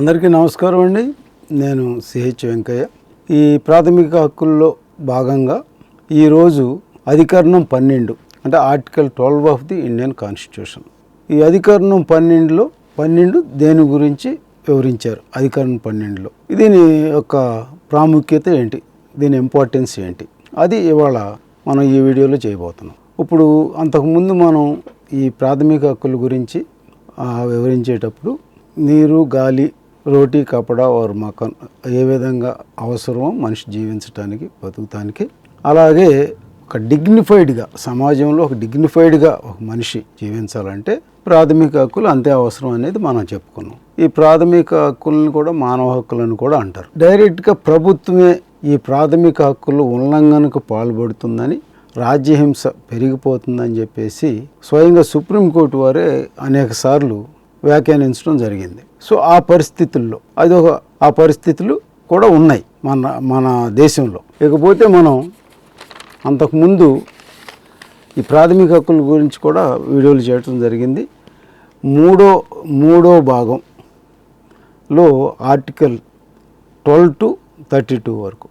అందరికీ నమస్కారం అండి. నేను సిహెచ్ వెంకయ్య. ఈ ప్రాథమిక హక్కుల్లో భాగంగా ఈరోజు అధికరణం పన్నెండు అంటే article twelve of the Indian constitution. ఈ అధికరణం పన్నెండులో పన్నెండు దేని గురించి వివరించారు? అధికరణం పన్నెండులో. దీని యొక్క ప్రాముఖ్యత ఏంటి? దీని ఇంపార్టెన్స్ ఏంటి? అది ఇవాళ మనం ఈ వీడియోలో చేయబోతున్నాం. ఇప్పుడు అంతకుముందు మనం ఈ ప్రాథమిక హక్కుల గురించి వివరించేటప్పుడు నీరు గాలి రోటీ కపడా వారు మకన్ ఏ విధంగా అవసరమో మనిషి జీవించడానికి బతుకుతానికి. అలాగే ఒక డిగ్నిఫైడ్గా సమాజంలో ఒక డిగ్నిఫైడ్గా ఒక మనిషి జీవించాలంటే ప్రాథమిక హక్కులు అంతే అవసరం అనేది మనం చెప్పుకున్నాం. ఈ ప్రాథమిక హక్కులను కూడా మానవ హక్కులను కూడా అంటారు. డైరెక్ట్గా ప్రభుత్వమే ఈ ప్రాథమిక హక్కులు ఉల్లంఘనకు పాల్పడుతుందని రాజ్యహింస పెరిగిపోతుందని చెప్పేసి స్వయంగా సుప్రీంకోర్టు వారే అనేక సార్లు వ్యాఖ్యానించడం జరిగింది. సో ఆ పరిస్థితుల్లో అది ఒక ఆ పరిస్థితులు కూడా ఉన్నాయి మన మన దేశంలో. ఇకపోతే మనం అంతకుముందు ఈ ప్రాథమిక హక్కుల గురించి కూడా వీడియోలు చేయడం జరిగింది. మూడో మూడో భాగంలో article twelve to thirty two వరకు.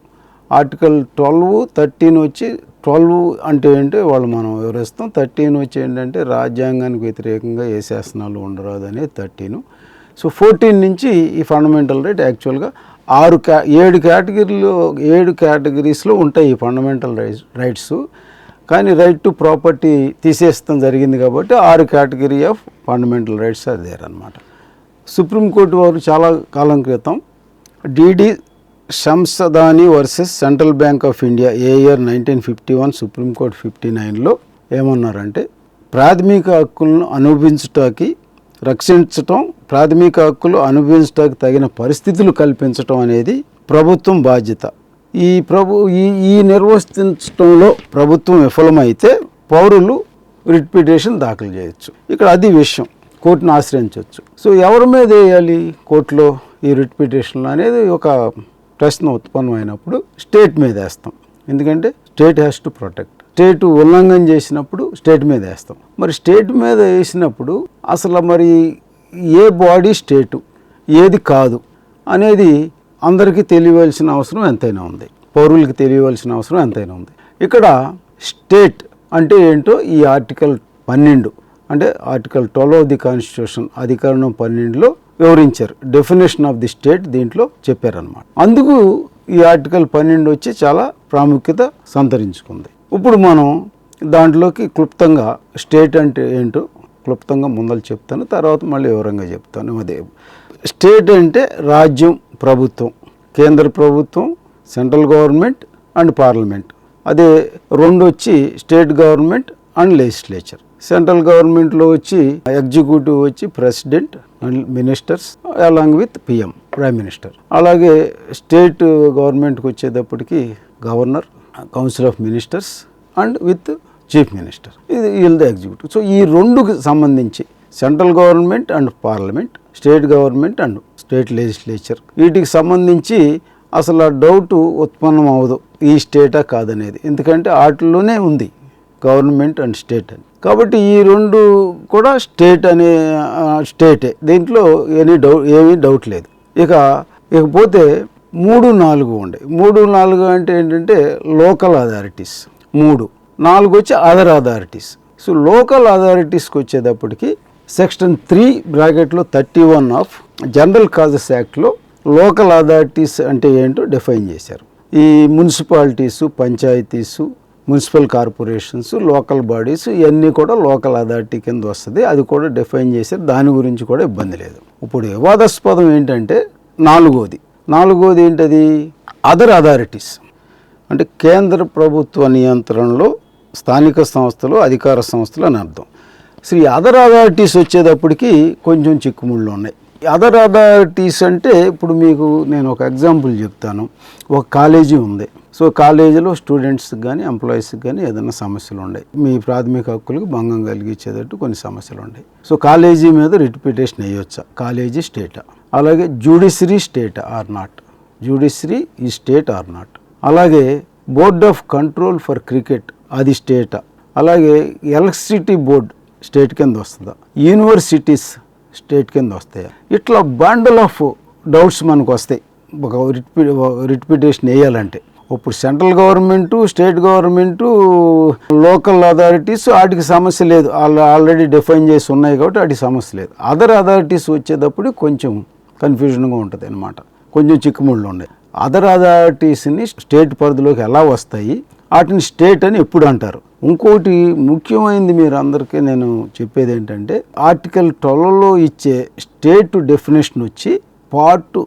ఆర్టికల్ ట్వెల్వ్ థర్టీన్ వచ్చి ట్వెల్వ్ అంటే ఏంటంటే వాళ్ళు మనం వివరిస్తాం. థర్టీన్ వచ్చి ఏంటంటే రాజ్యాంగానికి వ్యతిరేకంగా ఏ శాసనాలు ఉండరాదు అనేది థర్టీను. సో ఫోర్టీన్ నుంచి ఈ ఫండమెంటల్ రైట్ యాక్చువల్గా ఆరు క్యా ఏడు కేటగిరీలో ఏడు కేటగిరీస్లో ఉంటాయి ఈ ఫండమెంటల్ రైట్స్ రైట్స్. కానీ రైట్ టు ప్రాపర్టీ తీసేస్తాం జరిగింది కాబట్టి ఆరు కేటగిరీ ఆఫ్ ఫండమెంటల్ రైట్స్ అది సుప్రీంకోర్టు వారు చాలా కాలం క్రితం డిడి శంసదాని versus Central Bank of India a year nineteen fifty one Supreme Court fifty నైన్లో ఏమన్నారంటే ప్రాథమిక హక్కులను అనుభవించటానికి రక్షించటం ప్రాథమిక హక్కులు అనుభవించడానికి తగిన పరిస్థితులు కల్పించటం అనేది ప్రభుత్వం బాధ్యత. ఈ ప్రభు ఈ ఈ నిర్వర్తించడంలో ప్రభుత్వం విఫలమైతే పౌరులు రిట్ పిటిషన్ దాఖలు చేయొచ్చు. ఇక్కడ అది విషయం కోర్టును ఆశ్రయించవచ్చు సో ఎవరి మీద వేయాలి కోర్టులో ఈ రిట్ పిటిషన్లు అనేది ఒక ప్రశ్న ఉత్పన్నమైనప్పుడు స్టేట్ మీద వేస్తాం. ఎందుకంటే state has to protect state ఉల్లంఘన చేసినప్పుడు స్టేట్ మీద వేస్తాం. మరి స్టేట్ మీద వేసినప్పుడు అసలు మరి ఏ బాడీ స్టేటు ఏది కాదు అనేది అందరికీ తెలియవలసిన అవసరం ఎంతైనా ఉంది. పౌరులకి తెలియవలసిన అవసరం ఎంతైనా ఉంది. ఇక్కడ స్టేట్ అంటే ఏంటో ఈ ఆర్టికల్ పన్నెండు అంటే article twelve of the constitution అధికరణం పన్నెండులో వివరించారు. డెఫినేషన్ ఆఫ్ ది స్టేట్ దీంట్లో చెప్పారనమాట అందుకు ఈ ఆర్టికల్ పన్నెండు వచ్చి చాలా ప్రాముఖ్యత సంతరించుకుంది. ఇప్పుడు మనం దాంట్లోకి క్లుప్తంగా స్టేట్ అంటే ఏంటో క్లుప్తంగా ముందలు చెప్తాను తర్వాత మళ్ళీ వివరంగా చెప్తాను. అదే స్టేట్ అంటే రాజ్యం ప్రభుత్వం కేంద్ర ప్రభుత్వం సెంట్రల్ గవర్నమెంట్ అండ్ పార్లమెంట్ అదే రెండు వచ్చి state government and legislature central గవర్నమెంట్లో వచ్చి ఎగ్జిక్యూటివ్ వచ్చి president and ministers along with PM prime minister అలాగే స్టేట్ గవర్నమెంట్కి వచ్చేటప్పటికి governor council of ministers and with chief minister ఇది వీళ్ళది ఎగ్జిక్యూటివ్ సో ఈ రెండుకి సంబంధించి central government and Parliament state government and state legislature వీటికి సంబంధించి అసలు ఆ డౌట్ ఉత్పన్నం అవ్వదు ఈ స్టేటా కాదనేది. ఎందుకంటే వాటిలోనే ఉంది. గవర్నమెంట్ అండ్ స్టేట్ అని. కాబట్టి ఈ రెండు కూడా స్టేట్ అనే స్టేటే. దీంట్లో ఎనీ డౌట్ ఏమీ డౌట్ లేదు. ఇక ఇకపోతే మూడు నాలుగు ఉండే. మూడు నాలుగు అంటే ఏంటంటే లోకల్ అథారిటీస్. మూడు. నాలుగు వచ్చి అదర్ అథారిటీస్. సో లోకల్ అథారిటీస్కి వచ్చేటప్పటికి సెక్షన్ త్రీ బ్రాకెట్లో thirty one of general clauses యాక్ట్లో లోకల్ అథారిటీస్ అంటే ఏంటో డిఫైన్ చేశారు. ఈ municipalities panchayats municipal corporations local bodies ఇవన్నీ కూడా లోకల్ అథారిటీ కింద వస్తుంది. అది కూడా డిఫైన్ చేశారు దాని గురించి కూడా ఇబ్బంది లేదు. ఇప్పుడు వివాదాస్పదం ఏంటంటే నాలుగోది. నాలుగోది ఏంటది? Other authorities. అంటే కేంద్ర ప్రభుత్వ నియంత్రణలో స్థానిక సంస్థలు అధికార సంస్థలు అని అర్థం. శ్రీ అదర్ అథారిటీస్ వచ్చేటప్పటికి కొంచెం చిక్కుముళ్ళు ఉన్నాయి. అదర్ అథారిటీస్ అంటే ఇప్పుడు మీకు నేను ఒక ఎగ్జాంపుల్ చెప్తాను. ఒక కాలేజీ ఉంది. సో కాలేజీలో స్టూడెంట్స్కి కానీ ఎంప్లాయీస్కి కానీ ఏదైనా సమస్యలు ఉన్నాయి మీ ప్రాథమిక హక్కులకు భంగం కలిగించేటట్టు కొన్ని సమస్యలు ఉన్నాయి సో కాలేజీ మీద రిటిపిటేషన్ వేయొచ్చా? కాలేజీ స్టేటా. అలాగే judiciary state or not. Judiciary ఈ స్టేట్ ఆర్ నాట్. అలాగే board of control for cricket అది స్టేటా. అలాగే ఎలక్ట్రిసిటీ బోర్డ్ స్టేట్ కింద వస్తుందా? యూనివర్సిటీస్ స్టేట్ కింద వస్తాయా? ఇట్లా బండల్ ఆఫ్ డౌట్స్ మనకు వస్తాయి. ఒక రిట్ వేయాలంటే. ఇప్పుడు central government state government local authorities వాటికి సమస్య లేదు. వాళ్ళు ఆల్రెడీ డిఫైన్ చేసి ఉన్నాయి కాబట్టి వాటికి సమస్య లేదు. అదర్ అథారిటీస్ వచ్చేటప్పుడు కొంచెం కన్ఫ్యూజన్గా ఉంటుంది అనమాట కొంచెం చిక్కుముళ్ళు ఉన్నాయి. అదర్ అథారిటీస్ని స్టేట్ పరిధిలోకి ఎలా వస్తాయి? వాటిని స్టేట్ అని ఎప్పుడు అంటారు? ఇంకోటి ముఖ్యమైనది మీరు అందరికీ నేను చెప్పేది ఏంటంటే ఆర్టికల్ ట్వెల్వ్లో ఇచ్చే స్టేట్ డెఫినేషన్ వచ్చి part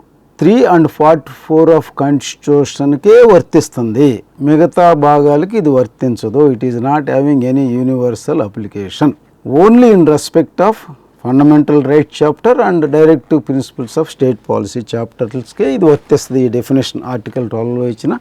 three and forty four of కాన్స్టిట్యూషన్కే వర్తిస్తుంది. మిగతా భాగాలకి ఇది వర్తించదు. It is not having any universal application only in respect of fundamental right chapter and directive principles of state policy చాప్టర్స్కే ఇది వర్తిస్తుంది ఈ డెఫినేషన్ ఆర్టికల్ ట్వెల్వ్లో ఇచ్చిన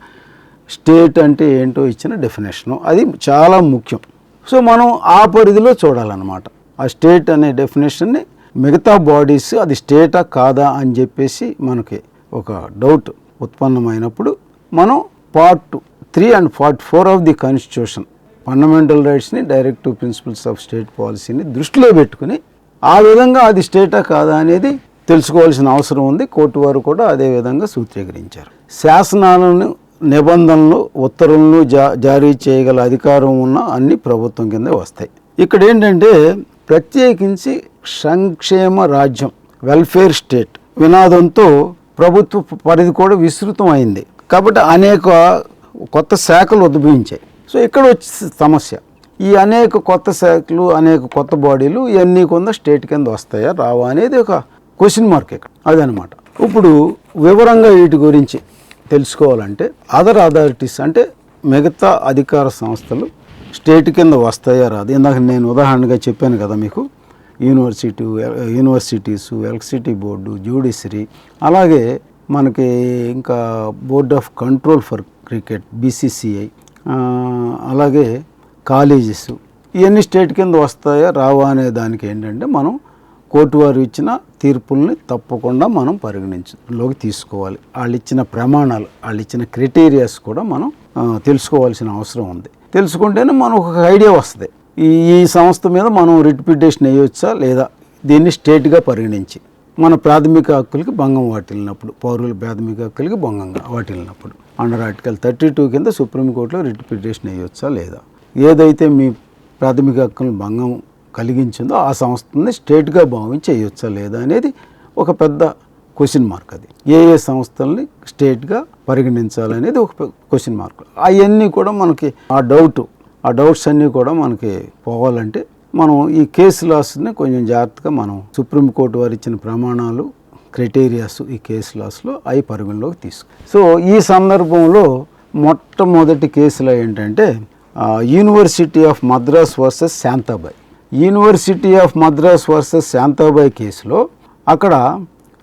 స్టేట్ అంటే ఏంటో ఇచ్చిన డెఫినేషను అది చాలా ముఖ్యం. సో మనం ఆ పరిధిలో చూడాలన్నమాట. ఆ స్టేట్ అనే డెఫినేషన్ని మిగతా బాడీస్ అది స్టేటా కాదా అని చెప్పేసి మనకి ఒక డౌట్ ఉత్పన్నమైనప్పుడు మనం part three and part four of the constitution fundamental రైట్స్ని directive principles of state పాలసీని దృష్టిలో పెట్టుకుని ఆ విధంగా అది స్టేటా కాదా అనేది తెలుసుకోవాల్సిన అవసరం ఉంది. కోర్టు వారు కూడా అదే విధంగా సూత్రీకరించారు. శాసనాలను నిబంధనలు ఉత్తర్వులను జా జారీ చేయగల అధికారం ఉన్న అన్ని ప్రభుత్వం కింద వస్తాయి. ఇక్కడ ఏంటంటే ప్రత్యేకించి సంక్షేమ రాజ్యం వెల్ఫేర్ స్టేట్ వినాదంతో ప్రభుత్వ పరిధి కూడా విస్తృతం అయింది. కాబట్టి అనేక కొత్త శాఖలు ఉద్భవించాయి. సో ఇక్కడ వచ్చే సమస్య. ఈ అనేక కొత్త శాఖలు అనేక కొత్త బాడీలు ఇవన్నీ కొంత స్టేట్ కింద వస్తాయా రావా అనేది ఒక క్వశ్చన్ మార్క్ ఇక్కడ. అదనమాట. ఇప్పుడు వివరంగా వీటి గురించి తెలుసుకోవాలంటే అదర్ అథారిటీస్ అంటే మిగతా అధికార సంస్థలు స్టేట్ కింద వస్తాయా రాదు? ఇందాక నేను ఉదాహరణగా చెప్పాను కదా మీకు. University universities electricity board judiciary అలాగే మనకి ఇంకా board of control for cricket BCCI అలాగే కాలేజెస్. ఇవన్నీ స్టేట్ కింద వస్తాయా రావా అనే దానికి ఏంటంటే మనం కోర్టు వారు ఇచ్చిన తీర్పుల్ని తప్పకుండా మనం పరిగణించలోకి తీసుకోవాలి. వాళ్ళు ఇచ్చిన ప్రమాణాలు వాళ్ళు ఇచ్చిన క్రైటీరియాస్ కూడా మనం తెలుసుకోవాల్సిన అవసరం ఉంది. తెలుసుకుంటేనే మనకు ఒక ఐడియా వస్తుంది. ఈ సంస్థ మీద మనం రిట్ పిటిషన్ వేయవచ్చా లేదా? దీన్ని స్టేట్గా పరిగణించి. మన ప్రాథమిక హక్కులకి భంగం వాటిల్లినప్పుడు పౌరుల ప్రాథమిక హక్కులకి భంగంగా వాటిల్లినప్పుడు. అండర్ ఆర్టికల్ థర్టీ టూ కింద సుప్రీంకోర్టులో రిట్ పిటిషన్ వేయవచ్చా లేదా? ఏదైతే మీ ప్రాథమిక హక్కులను భంగం కలిగించిందో ఆ సంస్థని స్టేట్గా భావించి చేయొచ్చా లేదా అనేది ఒక పెద్ద క్వశ్చన్ మార్క్ అది. ఏ ఏ సంస్థల్ని స్టేట్గా పరిగణించాలనేది ఒక క్వశ్చన్ మార్క్ అవన్నీ కూడా మనకి ఆ డౌట్ ఆ డౌట్స్ అన్నీ కూడా మనకి పోవాలంటే మనం ఈ కేసు లాస్ని కొంచెం జాగ్రత్తగా మనం సుప్రీంకోర్టు వారు ఇచ్చిన ప్రమాణాలు క్రైటీరియాస్ ఈ కేసు లాస్లో అవి పరిగణలోకి తీసుకు. సో ఈ సందర్భంలో మొట్టమొదటి కేసులో ఏంటంటే university of Madras versus Shantabai university of Madras versus Shantabai కేసులో అక్కడ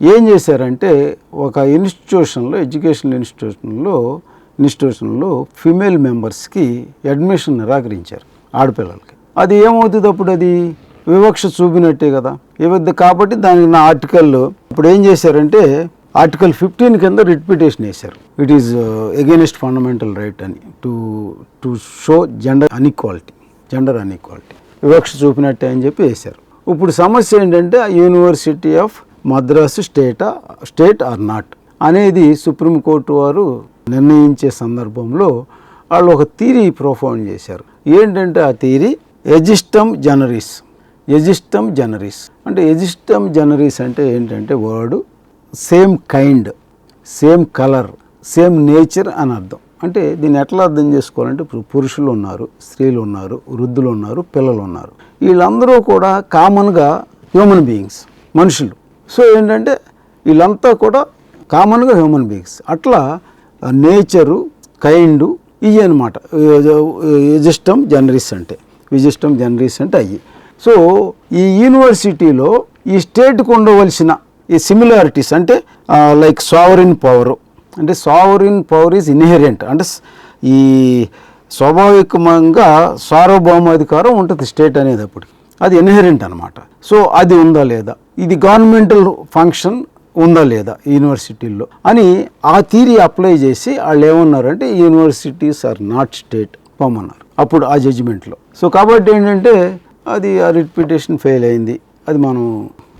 ఏం చేశారంటే ఒక ఇన్స్టిట్యూషన్లో ఎడ్యుకేషనల్ ఇన్స్టిట్యూషన్లో ఇన్స్టిట్యూషన్లో ఫిమేల్ మెంబర్స్కి అడ్మిషన్ నిరాకరించారు ఆడపిల్లలకి. అది ఏమవుతుంది అప్పుడు అది? వివక్ష చూపినట్టే కదా. ఇవద్దు కాబట్టి దానికి నా ఆర్టికల్ ఇప్పుడు ఏం చేశారంటే ఆర్టికల్ ఫిఫ్టీన్ కింద రిట్ పిటిషన్ వేశారు it is against fundamental right అని. To to show gender inequality gender inequality వివక్ష చూపినట్టే అని చెప్పి వేశారు. ఇప్పుడు సమస్య ఏంటంటే యూనివర్సిటీ ఆఫ్ మద్రాసు స్టేటా స్టేట్ ఆర్ నాట్ అనేది సుప్రీంకోర్టు వారు నిర్ణయించే సందర్భంలో వాళ్ళు ఒక థీరీ ప్రొఫౌండ్ చేశారు. ఏంటంటే ఆ థీరీ ఎజిస్టమ్ జనరీస్. ఎజిస్టమ్ జనరీస్. అంటే ఎజిస్టమ్ జనరీస్ అంటే ఏంటంటే word same kind same colour same nature అని అర్థం. అంటే దీన్ని ఎట్లా అర్థం చేసుకోవాలంటే ఇప్పుడు పురుషులు ఉన్నారు స్త్రీలు ఉన్నారు వృద్ధులు ఉన్నారు పిల్లలు ఉన్నారు. వీళ్ళందరూ కూడా కామన్గా హ్యూమన్ బీయింగ్స్ మనుషులు. సో ఏంటంటే వీళ్ళంతా కూడా కామన్గా హ్యూమన్ బీయింగ్స్. అట్లా నేచరు కైండు ఇవి అనమాట విజిష్టం జనరీస్ అంటే విజిష్టం జనరీస్ అంటే అయ్యి. సో ఈ యూనివర్సిటీలో ఈ స్టేట్కి ఉండవలసిన ఈ సిమిలారిటీస్ అంటే లైక్ సావరిన్ పవర్. అంటే సావరిన్ పవర్ ఈజ్ ఇన్హెరెంట్. అంటే ఈ స్వాభావికంగా సార్వభౌమాధికారం ఉంటుంది స్టేట్ అనేటప్పుడు అది ఇన్హెరెంట్ అనమాట సో అది ఉందా లేదా? ఇది గవర్నమెంటల్ ఫంక్షన్ ఉందా లేదా యూనివర్సిటీల్లో అని ఆ థీరీ అప్లై చేసి వాళ్ళు ఏమన్నారంటే యూనివర్సిటీస్ ఆర్ నాట్ స్టేట్ పొమ్మన్నారు. అప్పుడు ఆ జడ్జిమెంట్లో. సో కాబట్టి ఏంటంటే అది ఆ రిపిటేషన్ ఫెయిల్ అయింది. అది మనం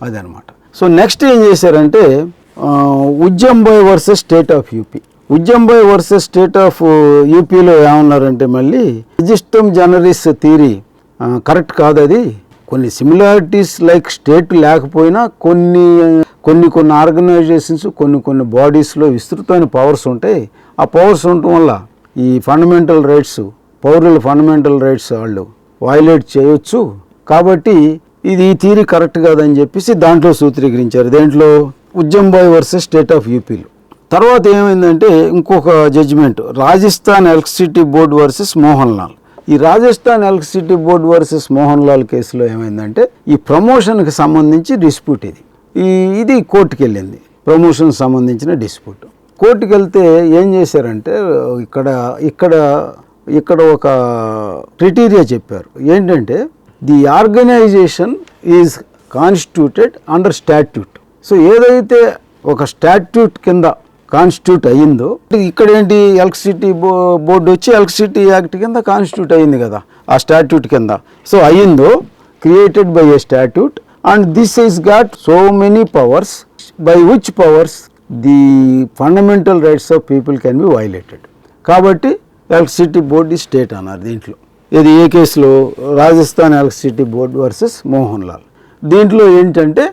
అది అనమాట సో నెక్స్ట్ ఏం చేశారంటే Ujjambai versus state of UP. Ujjambai versus state of యూపీలో ఏమన్నారంటే మళ్ళీ రిజిస్టమ్ జర్నలిస్ట్ థీరీ కరెక్ట్ కాదు అది. కొన్ని సిమిలారిటీస్ లైక్ స్టేట్ లేకపోయినా కొన్ని కొన్ని కొన్ని ఆర్గనైజేషన్స్ కొన్ని కొన్ని బాడీస్లో విస్తృతమైన పవర్స్ ఉంటాయి. ఆ పవర్స్ ఉండటం వల్ల ఈ ఫండమెంటల్ రైట్స్ పౌరుల ఫండమెంటల్ రైట్స్ వాళ్ళు వైలేట్ చేయొచ్చు. కాబట్టి ఇది ఈ థీరీ కరెక్ట్ కాదని చెప్పేసి దాంట్లో సూత్రీకరించారు. దేంట్లో? ఉజ్జంబాయ్ వర్సెస్ స్టేట్ ఆఫ్ యూపీలో తర్వాత ఏమైందంటే ఇంకొక judgment Rajasthan electricity board versus Mohan Lal. ఈ Rajasthan electricity board versus Mohan Lal కేసులో ఏమైందంటే ఈ ప్రమోషన్కి సంబంధించి డిస్ప్యూట్ ఇది. ఈ ఇది కోర్టుకి వెళ్ళింది ప్రమోషన్ సంబంధించిన డిస్ప్యూట్. కోర్టుకి వెళ్తే ఏం చేశారంటే ఇక్కడ ఇక్కడ ఇక్కడ ఒక క్రిటీరియా చెప్పారు. ఏంటంటే the organisation is constituted under statute. So ఏదైతే ఒక స్టాట్యూట్ కింద కాన్స్టిట్యూట్ అయ్యిందో. ఇక్కడ ఏంటి ఎలక్ట్రిసిటీ బో బోర్డు వచ్చి ఎలక్ట్రిసిటీ యాక్ట్ కింద కాన్స్టిట్యూట్ అయ్యింది కదా ఆ స్టాట్యూట్ కింద. సో అయ్యిందో created by a statute and this is got so many powers by which powers the fundamental rights of people can be violated కాబట్టి ఎలక్ట్రిసిటీ బోర్డ్ ఈ స్టేట్ అన్నారు దీంట్లో. ఇది ఏ కేసులో? Rajasthan electricity board versus Mohan Lal. దీంట్లో ఏంటంటే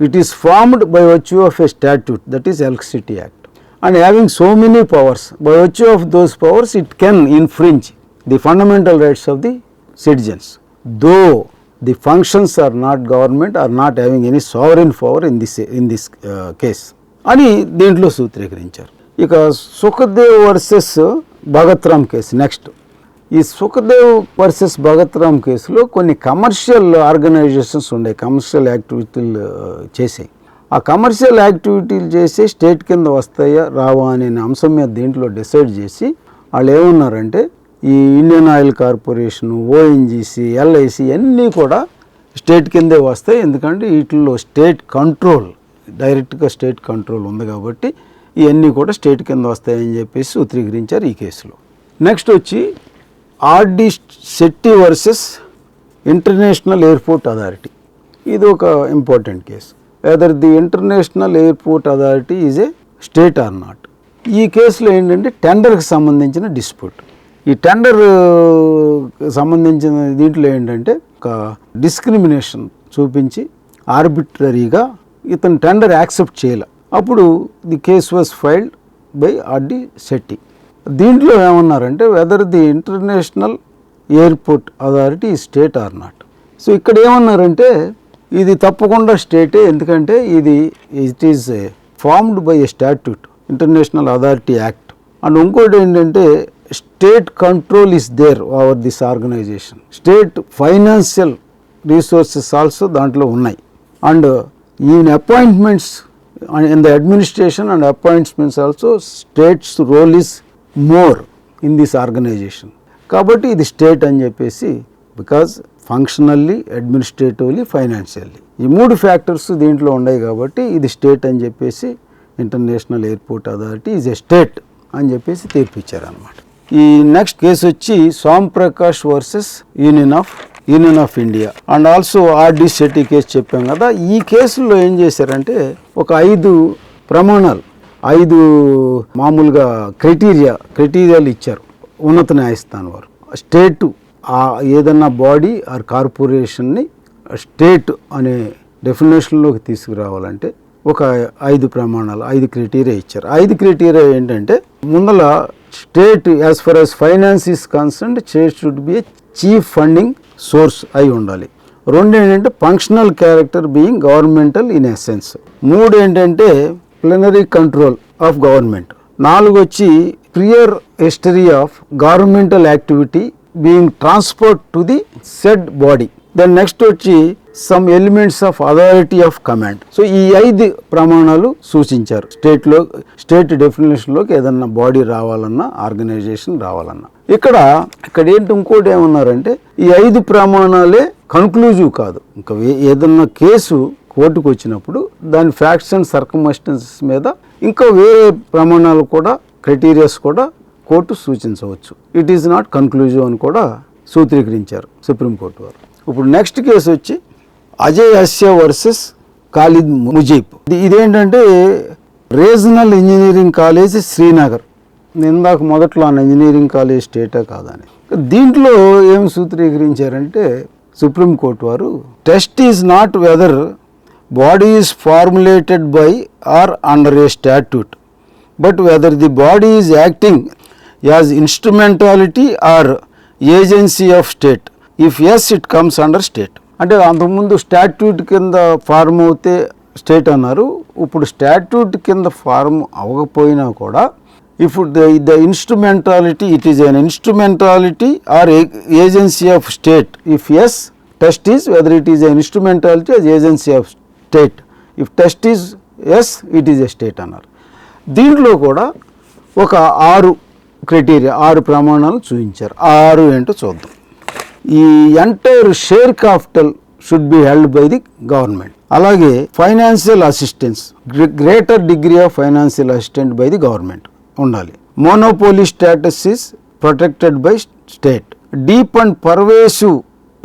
it is formed by virtue of a statute that is electricity act and having so many powers by virtue of those powers it can infringe the fundamental rights of the citizens though the functions are not government are not having any sovereign power in this in this case అని దీంట్లో సూత్రీకరించారు. ఇక Sukhdev versus Bhagat Ram case next. ఈ Sukhdev versus Bhagat Ram కేసులో కొన్ని commercial organizations ఉండే commercial యాక్టివిటీలు ఆ, చేసాయి. ఆ కమర్షియల్ యాక్టివిటీలు చేసి స్టేట్ కింద వస్తాయా రావా అనే అంశం మీద దీంట్లో డిసైడ్ చేసి వాళ్ళు ఏమన్నారంటే ఈ Indian oil corporation ONGC LIC అన్నీ కూడా స్టేట్ కిందే వస్తాయి. ఎందుకంటే వీటిల్లో స్టేట్ కంట్రోల్ డైరెక్ట్గా స్టేట్ కంట్రోల్ ఉంది కాబట్టి ఇవన్నీ కూడా స్టేట్ కింద వస్తాయని చెప్పేసి సూత్రీకరించారు ఈ కేసులో. నెక్స్ట్ వచ్చి RD Shetty versus international airport authority. ఇది ఒక important case. Whether the international airport authority is a state or not ఈ కేసులో ఏంటంటే టెండర్కి సంబంధించిన డిస్ప్యూట్ ఈ టెండర్ సంబంధించిన దీంట్లో ఏంటంటే ఒక డిస్క్రిమినేషన్ చూపించి ఆర్బిట్రరీగా ఇతను టెండర్ యాక్సెప్ట్ చేయలే. అప్పుడు the case was filed by RD Shetty. దీంట్లో ఏమన్నారంటే whether the international airport authority state or not so ఇక్కడ ఏమన్నారంటే ఇది తప్పకుండా స్టేటే ఎందుకంటే ఇది it is formed by a statute international authority act and ఇంకోటి ఏంటంటే state control is there over this organisation state financial resources also దాంట్లో ఉన్నాయి. And even appointments in the administration and appointments also states role is more in this organisation కాబట్టి ఇది state అని చెప్పేసి because functionally administratively financially ఈ మూడు factors దీంట్లో ఉన్నాయి కాబట్టి ఇది స్టేట్ అని చెప్పేసి international airport authority is a state అని చెప్పేసి తీర్పిచ్చారనమాట ఈ నెక్స్ట్ కేసు వచ్చి Som Prakash versus union of union of India and also RD Setty case చెప్పాం కదా. ఈ కేసుల్లో ఏం చేశారంటే ఒక ఐదు ప్రమాణాలు ఐదు మామూలుగా క్రైటీరియా క్రైటీరియాలు ఇచ్చారు. ఉన్నత న్యాయస్థానం వారు. స్టేటు ఏదన్నా బాడీ ఆర్ కార్పొరేషన్ని స్టేట్ అనే డెఫినేషన్లోకి తీసుకురావాలంటే ఒక ఐదు ప్రమాణాలు ఐదు క్రైటీరియా ఇచ్చారు. ఐదు క్రైటీరియా ఏంటంటే ముందల state as far as finance is concern state should be a chief funding source అయి ఉండాలి. రెండు ఏంటంటే functional character being governmental in essence. మూడు ఏంటంటే ప్లెనరీ కంట్రోల్ ఆఫ్ గవర్నమెంట్. నాలుగు వచ్చి prior history of governmental activity being transport to the said body then next వచ్చి some elements of authority of command so ఈ ఐదు ప్రమాణాలు సూచించారు. స్టేట్లో స్టేట్ డెఫినేషన్లోకి ఏదన్నా బాడీ రావాలన్నా ఆర్గనైజేషన్ రావాలన్నా. ఇక్కడ ఇక్కడ ఏంటి ఇంకోటి ఏమన్నారంటే ఈ ఐదు ప్రమాణాలే కన్క్లూజివ్ కాదు. ఇంకా ఏదన్నా కేసు కోర్టుకు వచ్చినప్పుడు దాని ఫ్యాక్ట్స్ అండ్ సర్కమస్టెన్సెస్ మీద ఇంకా వేరే ప్రమాణాలు కూడా క్రైటీరియాస్ కూడా కోర్టు సూచించవచ్చు. ఇట్ ఈస్ నాట్ కన్క్లూజివ్ అని కూడా సూత్రీకరించారు సుప్రీంకోర్టు వారు. ఇప్పుడు నెక్స్ట్ కేసు వచ్చి అజయ్ హస్య వర్సెస్ ఖాలిద్ ముజీబ్. ఇదేంటంటే రీజనల్ ఇంజనీరింగ్ కాలేజ్ శ్రీనగర్. నేను ఇందాక మొదట్లో అన్న ఇంజనీరింగ్ కాలేజ్ స్టేటా కాదని. దీంట్లో ఏం సూత్రీకరించారంటే సుప్రీంకోర్టు వారు test is not whether body is formulated by or under a statute but whether the body is acting as instrumentality or agency of state. If yes it comes under state అంటే అంతకుముందు statute కింద form అవుతే state అన్నారు. ఇప్పుడు statute కింద form అవ్వకపోయినా కూడా if the the instrumentality it is an instrumentality or agency of state if yes test is whether it is a instrumentality as agency of state if test is yes it is a state అన్నారు. దీంట్లో కూడా ఒక ఆరు criteria ఆరు ప్రమాణాలు చూపించారు. ఆరు ఏంటో చూద్దాం. ఈ entire share capital should be held by the government. అలాగే financial assistance greater degree of financial assistant by the government ఉండాలి. Monopoly status is protected by state. Deep and pervasive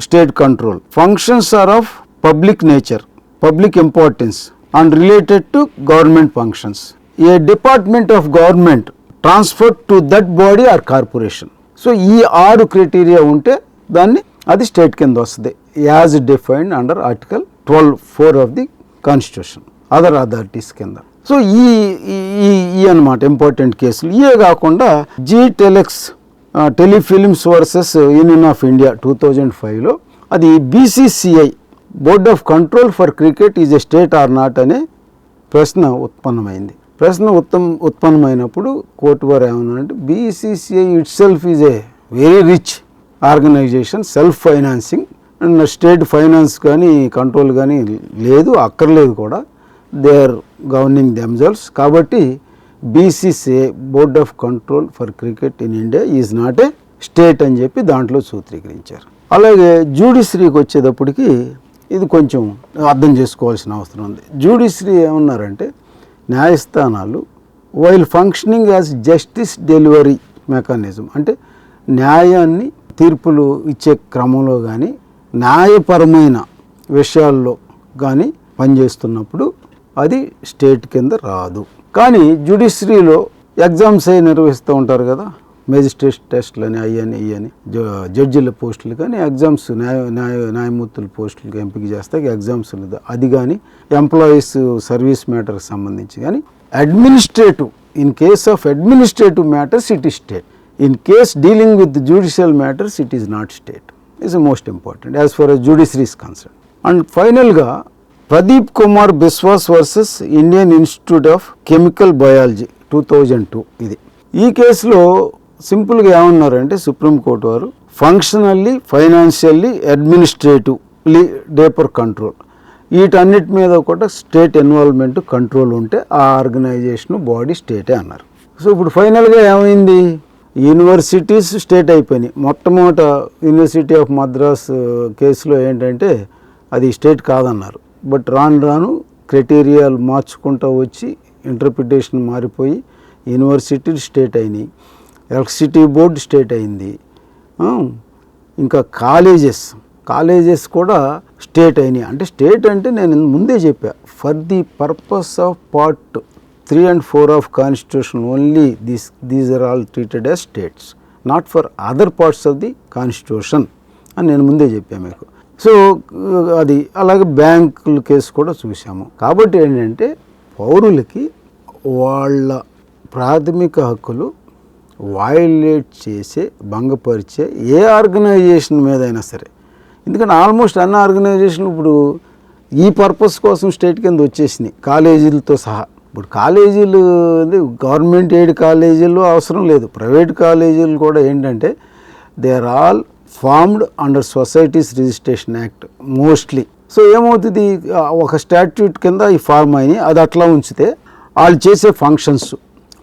state control. Functions are of public nature public importance and related to government functions. A department of government transfer to that body or corporation. So ఈ ఆరు criteria ఉంటే దాన్ని అది state కింద వస్తుంది. As defined under article twelve four of the constitution other authorities కింద. So ఈ ఈ- ఈ ఈ అనమాట ఇంపార్టెంట్ కేసులు. ఇవే కాకుండా Zee telex telefilms versus union of India two thousand ఫైవ్లో అది BCCI board of control for cricket is a state or not అనే ప్రశ్న ఉత్పన్నమైంది. ప్రశ్న ఉత్తమ ఉత్పన్నమైనప్పుడు కోర్టు వారు ఏమన్నారంటే BCCI itself is a very rich organisation self financing and state finance కానీ కంట్రోల్ కానీ లేదు అక్కర్లేదు కూడా. దే ఆర్ గవర్నింగ్ దెమ్సెల్స్ కాబట్టి BCCI board of control for cricket in India is not a state అని చెప్పి దాంట్లో సూత్రీకరించారు. అలాగే జ్యూడిషరీకి వచ్చేటప్పటికి ఇది కొంచెం అర్థం చేసుకోవాల్సిన అవసరం ఉంది. జ్యూడిషరీ ఏమన్నారంటే న్యాయస్థానాలు while functioning as justice delivery mechanism అంటే న్యాయాన్ని తీర్పులు ఇచ్చే క్రమంలో కానీ న్యాయపరమైన విషయాల్లో కానీ పనిచేస్తున్నప్పుడు అది స్టేట్ కింద రాదు. కానీ జ్యుడిషరీలో ఎగ్జామ్స్ అయి నిర్వహిస్తూ ఉంటారు కదా? మెజిస్ట్రేట్ టెస్ట్లు అని అయ్యని ఇయ్యని జ- జడ్జిల పోస్టులు కానీ ఎగ్జామ్స్ న్యాయ న్యాయ న్యాయమూర్తుల పోస్టులకు ఎంపిక చేస్తే ఎగ్జామ్స్ లేదు. అది కానీ ఎంప్లాయీస్ సర్వీస్ మ్యాటర్కి సంబంధించి కానీ administrative in case of administrative matters it is state. In case dealing with judicial matters it is not state. Is most important as far judiciary's concern and ఫైనల్గా Pradeep Kumar Biswas versus Indian institute of chemical biology two thousand two ఇది. ఈ కేసులో సింపుల్గా ఏమన్నారంటే supreme court వారు functionally financially administratively deeper control. వీటన్నిటి మీద కూడా స్టేట్ ఇన్వాల్వ్మెంట్ కంట్రోల్ ఉంటే ఆ ఆర్గనైజేషన్ బాడీ స్టేటే అన్నారు. సో ఇప్పుడు ఫైనల్గా ఏమైంది? యూనివర్సిటీస్ స్టేట్ అయిపోయినాయి. మొట్టమొదట యూనివర్సిటీ ఆఫ్ మద్రాస్ కేసులో ఏంటంటే అది స్టేట్ కాదన్నారు. బట్ రాను రాను క్రైటీరియాలు మార్చుకుంటూ వచ్చి ఇంటర్ప్రిటేషన్ మారిపోయి యూనివర్సిటీలు స్టేట్ అయినాయి. ఎలక్ట్రిసిటీ బోర్డు స్టేట్ అయింది. ఇంకా కాలేజెస్ కాలేజెస్ కూడా స్టేట్ అయినాయి. అంటే స్టేట్ అంటే నేను ముందే చెప్పా for the purpose of part three and four of constitution only these these are all treated as states not for other parts of the constitution అని నేను ముందే చెప్పాను మీకు. సో అది అలాగే బ్యాంకుల కేసు కూడా చూసాము కాబట్టి ఏంటంటే పౌరులకి వాళ్ళ ప్రాథమిక హక్కులు వయలేట్ చేసే భంగపరిచే ఏ ఆర్గనైజేషన్ మీద అయినా సరే. ఎందుకంటే ఆల్మోస్ట్ అన్ని ఆర్గనైజేషన్లు ఇప్పుడు ఈ పర్పస్ కోసం స్టేట్ కింద వచ్చేసినాయి. కాలేజీలతో సహా. ఇప్పుడు కాలేజీలు గవర్నమెంట్ ఎయిడ్ కాలేజీలు అవసరం లేదు. ప్రైవేట్ కాలేజీలు కూడా ఏంటంటే they are all formed under societies registration act mostly so ఏమవుతుంది? ఒక స్టాట్యూట్ కింద ఈ ఫార్మ్ అయినాయి. అది అట్లా ఉంచితే వాళ్ళు చేసే ఫంక్షన్స్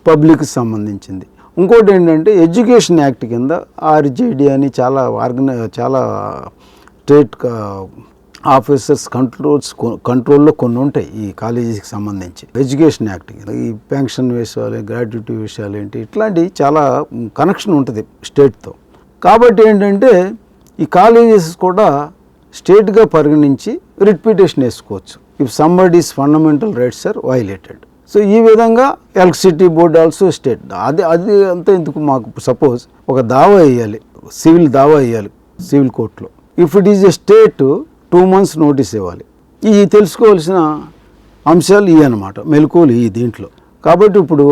పబ్లిక్కి సంబంధించింది. ఇంకోటి ఏంటంటే ఎడ్యుకేషన్ యాక్ట్ కింద ఆర్జేడి అని చాలా ఆర్గనై చాలా స్టేట్ ఆఫీసర్స్ కంట్రోల్స్ కంట్రోల్లో కొన్ని ఉంటాయి ఈ కాలేజీకి సంబంధించి. ఎడ్యుకేషన్ యాక్ట్ కింద ఈ పెన్షన్ విషయాలు గ్రాట్యుటీ విషయాలు ఏంటి ఇట్లాంటి చాలా కనెక్షన్ ఉంటుంది స్టేట్తో. కాబట్టి ఏంటంటే ఈ కాలేజెస్ కూడా స్టేట్గా పరిగణించి రిట్పిటేషన్ వేసుకోవచ్చు. If somebody's fundamental rights are violated. So ఈ విధంగా ఎలక్ట్రిసిటీ బోర్డ్ ఆల్సో స్టేట్. అది అది అంతా ఎందుకు మాకు సపోజ్ ఒక దావా వేయాలి సివిల్ దావా వేయాలి సివిల్ కోర్టులో. If it is a state two months notice ఇవ్వాలి. ఈ తెలుసుకోవాల్సిన అంశాలు ఇవి అనమాట మెలకువలు ఈ దీంట్లో. కాబట్టి ఇప్పుడు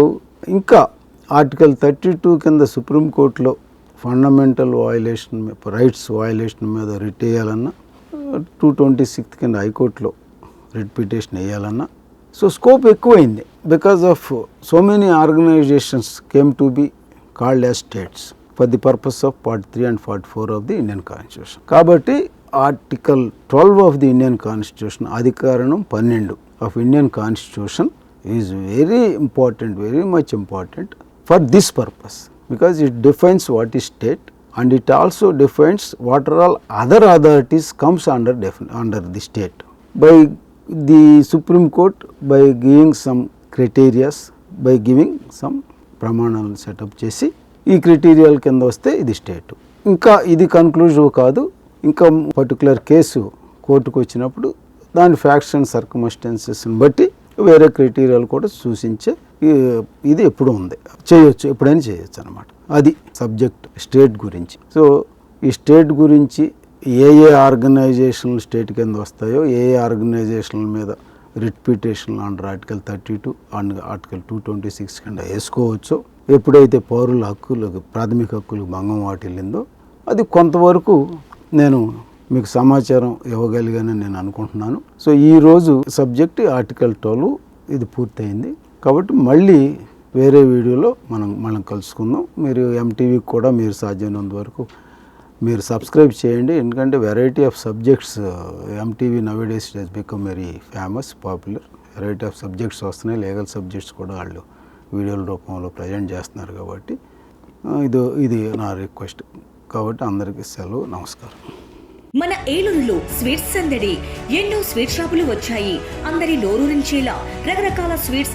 ఇంకా ఆర్టికల్ థర్టీ టూ కింద సుప్రీంకోర్టులో ఫండమెంటల్ వయలేషన్ రైట్స్ వయలేషన్ మీద రిట్ వేయాలన్నా టూ ట్వంటీ సిక్స్త్ కింద హైకోర్టులో రిట్ పిటిషన్ వేయాలన్నా సో స్కోప్ ఎక్కువైంది because of so many organisations came to be called as states for the purpose of forty three and forty four of the Indian constitution కాబట్టి article twelve of the Indian constitution అధికారణం పన్నెండు of Indian constitution is very important very much important for this purpose because it defines what is state and it also defines what are all other authorities comes under defin- under the state. By the supreme court by giving some criterias by giving some ప్రమాణాలను setup చేసి ఈ క్రైటీరియాల కింద వస్తే ఇది state. ఇంకా ఇది conclusive కాదు. ఇంకా పర్టికులర్ కేసు కోర్టుకు వచ్చినప్పుడు దాని ఫ్యాక్ట్స్ అండ్ సర్కమస్టెన్సెస్ని బట్టి వేరే క్రైటీరియాలు కూడా సూచించే ఇది ఎప్పుడు ఉంది. చేయొచ్చు ఎప్పుడైనా చేయొచ్చు అనమాట అది సబ్జెక్ట్ స్టేట్ గురించి. సో ఈ స్టేట్ గురించి ఏ ఏ ఆర్గనైజేషన్లు స్టేట్ కింద వస్తాయో ఏ ఏ ఆర్గనైజేషన్ల మీద writ petition under article thirty two and article two twenty six కింద వేసుకోవచ్చో ఎప్పుడైతే పౌరుల హక్కులకు ప్రాథమిక హక్కులకు భంగం వాటిల్లిందో అది కొంతవరకు నేను మీకు సమాచారం ఇవ్వగలిగానని నేను అనుకుంటున్నాను. సో ఈరోజు సబ్జెక్ట్ ఆర్టికల్ ట్వెల్వ్ ఇది పూర్తయింది. కాబట్టి మళ్ళీ వేరే వీడియోలో మనం మనం కలుసుకుందాం. మీరు ఎంటీవీకి కూడా మీరు సాధ్యమైనంత వరకు మీరు సబ్స్క్రైబ్ చేయండి. ఎందుకంటే variety of subjects MTV nowadays has become very famous popular variety of subjects వస్తున్నాయి. లీగల్ సబ్జెక్ట్స్ కూడా వాళ్ళు వీడియోల రూపంలో ప్రజెంట్ చేస్తున్నారు కాబట్టి uh, ఇది ఇది నా రిక్వెస్ట్ కాబట్టి అందరికీ సెలవు. నమస్కారం. మన ఏలూరులో స్వీట్స్ సందడి. ఎన్నో స్వీట్ షాపులు వచ్చాయి. అందరి నోరూరించేలా రకరకాల స్వీట్స్